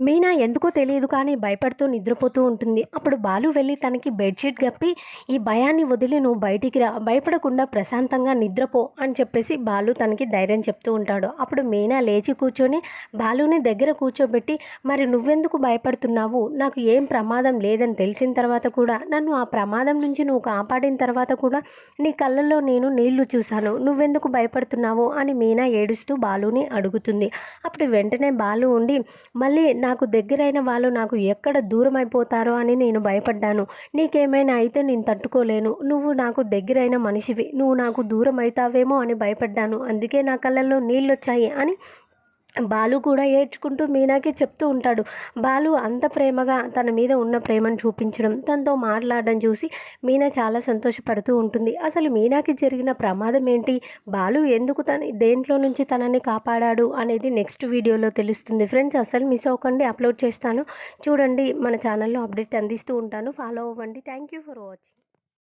మీనా ఎందుకో తెలియదు కానీ భయపడుతూ నిద్రపోతూ ఉంటుంది. అప్పుడు బాలు వెళ్ళి తనకి బెడ్షీట్ కప్పి ఈ భయాన్ని వదిలి నువ్వు బయటికి రా. భయపడకుండా ప్రశాంతంగా నిద్రపో అని చెప్పేసి బాలు తనకి ధైర్యం చెప్తూ ఉంటాడు. అప్పుడు మీనా లేచి కూర్చొని బాలుని దగ్గర కూర్చోబెట్టి మరి నువ్వెందుకు భయపడుతున్నావు? నాకు ఏం ప్రమాదం లేదని తెలిసిన తర్వాత కూడా నన్ను ఆ ప్రమాదం నుంచి నువ్వు కాపాడిన తర్వాత కూడా నీ కళ్ళల్లో నేను నీళ్ళు చూశాను. నువ్వెందుకు భయపడుతున్నావు? అని మీనా ఏడుస్తూ బాలుని అడుగుతుంది. అప్పుడు వెంటనే బాలు ఉండి మళ్ళీ నాకు దగ్గరైన వాళ్ళు నాకు ఎక్కడ దూరం అయిపోతారో అని నేను భయపడ్డాను. నీకేమైనా అయితే నేను తట్టుకోలేను. నువ్వు నాకు దగ్గరైన మనిషివి. నువ్వు నాకు దూరం అవుతావేమో అని భయపడ్డాను. అందుకే నా కళ్ళల్లో నీళ్ళు వచ్చాయి అని బాలు కూడా ఏడ్చుకుంటూ మీనాకి చెప్తూ ఉంటాడు. బాలు అంత ప్రేమగా తన మీద ఉన్న ప్రేమను చూపించడం తనతో మాట్లాడడం చూసి మీనా చాలా సంతోషపడుతూ ఉంటుంది. అసలు మీనాకి జరిగిన ప్రమాదం ఏంటి? బాలు ఎందుకు తన దేంట్లో నుంచి తనని కాపాడాడు అనేది నెక్స్ట్ వీడియోలో తెలుస్తుంది. ఫ్రెండ్స్ అసలు మిస్ అవ్వకండి అప్లోడ్ చేస్తాను. చూడండి మన ఛానల్లో అప్డేట్ అందిస్తూ ఉంటాను. ఫాలో అవ్వండి. Thank you for watching.